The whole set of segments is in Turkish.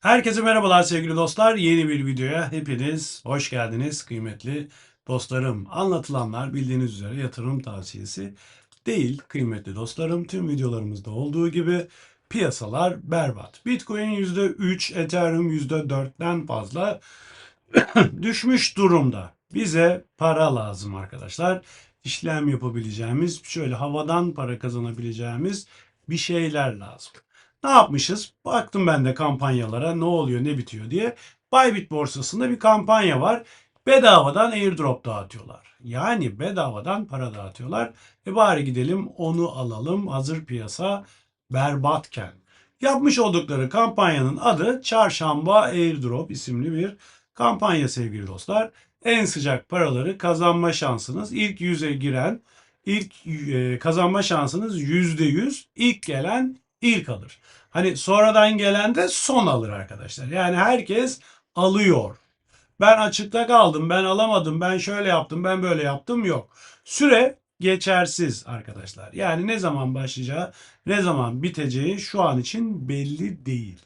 Herkese merhabalar sevgili dostlar. Yeni bir videoya hepiniz hoş geldiniz kıymetli dostlarım. Anlatılanlar bildiğiniz üzere yatırım tavsiyesi değil kıymetli dostlarım. Tüm videolarımızda olduğu gibi piyasalar berbat. Bitcoin %3, Ethereum %4'ten fazla düşmüş durumda. Bize para lazım arkadaşlar. İşlem yapabileceğimiz, şöyle havadan para kazanabileceğimiz bir şeyler lazım. Ne yapmışız? Baktım ben de kampanyalara ne oluyor ne bitiyor diye. Bybit borsasında bir kampanya var. Bedavadan airdrop dağıtıyorlar. Yani bedavadan para dağıtıyorlar. E bari gidelim onu alalım hazır piyasa berbatken. Yapmış oldukları kampanyanın adı Çarşamba Airdrop isimli bir kampanya sevgili dostlar. En sıcak paraları kazanma şansınız ilk yüze giren ilk e, kazanma şansınız %100 ilk gelen ilk alır. Hani sonradan gelen de son alır arkadaşlar. Yani herkes alıyor. Ben açıkta kaldım, ben alamadım, ben şöyle yaptım, ben böyle yaptım yok. Süre geçersiz arkadaşlar. Yani ne zaman başlayacağı, ne zaman biteceği şu an için belli değil.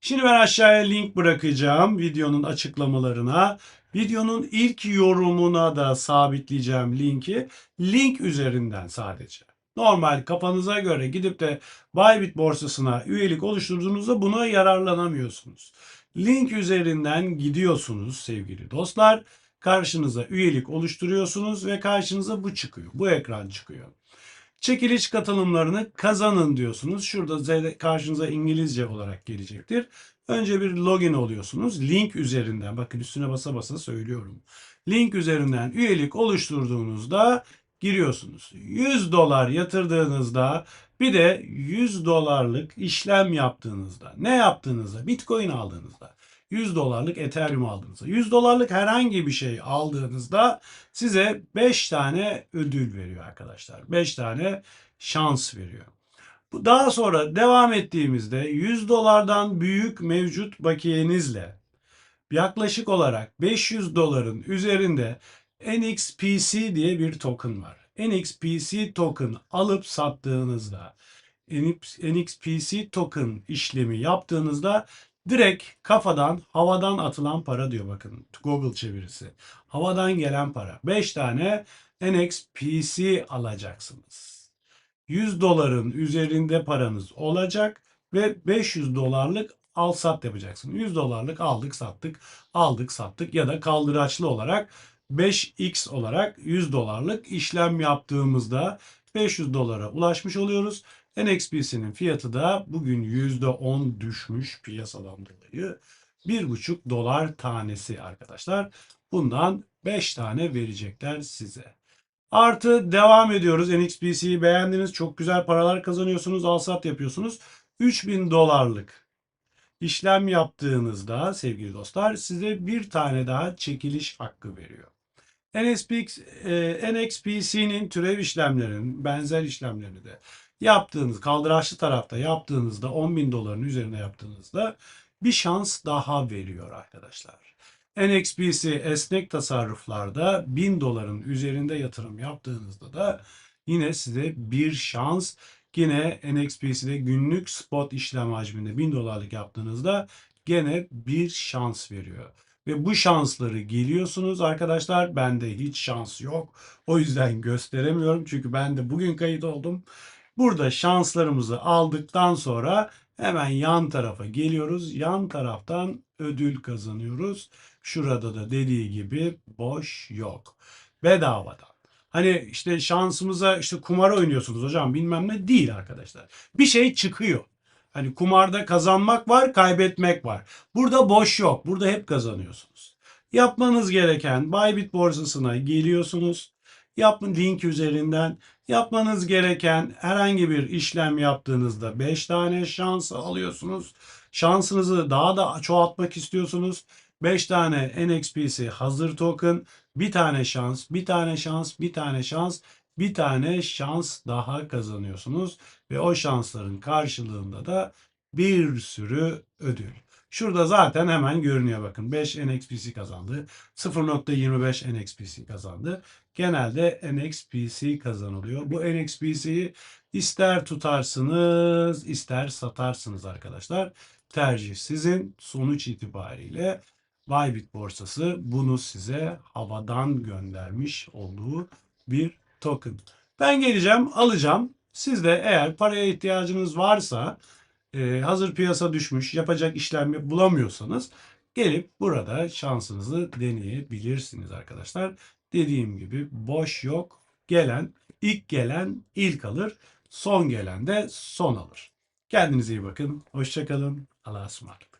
Şimdi ben aşağıya link bırakacağım videonun açıklamalarına. Videonun ilk yorumuna da sabitleyeceğim linki. Link üzerinden sadece. Normal kafanıza göre gidip de Bybit borsasına üyelik oluşturduğunuzda buna yararlanamıyorsunuz. Link üzerinden gidiyorsunuz sevgili dostlar. Karşınıza üyelik oluşturuyorsunuz ve karşınıza bu çıkıyor. Bu ekran çıkıyor. Çekiliş katılımlarını kazanın diyorsunuz. Şurada karşınıza İngilizce olarak gelecektir. Önce bir login oluyorsunuz. Link üzerinden bakın üstüne basa basa söylüyorum. Link üzerinden üyelik oluşturduğunuzda giriyorsunuz. 100 dolar yatırdığınızda bir de 100 dolarlık işlem yaptığınızda ne yaptığınızda Bitcoin aldığınızda 100 dolarlık Ethereum aldığınızda 100 dolarlık herhangi bir şey aldığınızda size 5 tane ödül veriyor arkadaşlar. 5 tane şans veriyor. Daha sonra devam ettiğimizde 100 dolardan büyük mevcut bakiyenizle yaklaşık olarak 500 doların üzerinde NXPC diye bir token var. NXPC token alıp sattığınızda NXPC token işlemi yaptığınızda direkt kafadan havadan atılan para diyor bakın Google çevirisi. Havadan gelen para. 5 tane NXPC alacaksınız. 100 doların üzerinde paranız olacak ve 500 dolarlık al sat yapacaksın. 100 dolarlık aldık sattık aldık sattık ya da kaldıraçlı olarak 5x olarak 100 dolarlık işlem yaptığımızda 500 dolara ulaşmış oluyoruz. NXPC'nin fiyatı da bugün %10 düşmüş piyasadan dolayı. 1,5 dolar tanesi arkadaşlar. Bundan 5 tane verecekler size. Artı devam ediyoruz. NXPC'yi beğendiniz. Çok güzel paralar kazanıyorsunuz. Alsat yapıyorsunuz. 3000 dolarlık işlem yaptığınızda sevgili dostlar size bir tane daha çekiliş hakkı veriyor. NSPX, e, NXPC'nin türev işlemlerinin benzer işlemlerini de yaptığınız kaldıraçlı tarafta yaptığınızda 10 bin doların üzerine yaptığınızda bir şans daha veriyor arkadaşlar. NXPC esnek tasarruflarda 1000 doların üzerinde yatırım yaptığınızda da yine size bir şans yine NXPC'de günlük spot işlem hacminde 1000 dolarlık yaptığınızda gene bir şans veriyor. Ve bu şansları geliyorsunuz arkadaşlar. Bende hiç şans yok. O yüzden gösteremiyorum. Çünkü ben de bugün kayıt oldum. Burada şanslarımızı aldıktan sonra hemen yan tarafa geliyoruz. Yan taraftan ödül kazanıyoruz. Şurada da dediği gibi boş yok. Bedavadan. Hani işte şansımıza işte kumar oynuyorsunuz hocam bilmem ne değil arkadaşlar. Bir şey çıkıyor. Hani kumarda kazanmak var, kaybetmek var. Burada boş yok. Burada hep kazanıyorsunuz. Yapmanız gereken Bybit borsasına geliyorsunuz. Yapın link üzerinden yapmanız gereken herhangi bir işlem yaptığınızda 5 tane şans alıyorsunuz. Şansınızı daha da çoğaltmak istiyorsunuz. 5 tane NXPC hazır token, bir tane şans, bir tane şans, bir tane şans, bir tane şans daha kazanıyorsunuz ve o şansların karşılığında da bir sürü ödül. Şurada zaten hemen görünüyor bakın. 5 NXPC kazandı. 0.25 NXPC kazandı. Genelde NXPC kazanılıyor. Bu NXPC'yi ister tutarsınız ister satarsınız arkadaşlar. tercih sizin. Sonuç itibariyle Bybit borsası bunu size havadan göndermiş olduğu bir token. Ben geleceğim, alacağım. Siz de eğer paraya ihtiyacınız varsa, e, hazır piyasa düşmüş, yapacak işlem bulamıyorsanız gelip burada şansınızı deneyebilirsiniz arkadaşlar. Dediğim gibi boş yok. Gelen, ilk gelen ilk alır, son gelen de son alır. Kendinize iyi bakın. Hoşçakalın. Allah'a ısmarladık.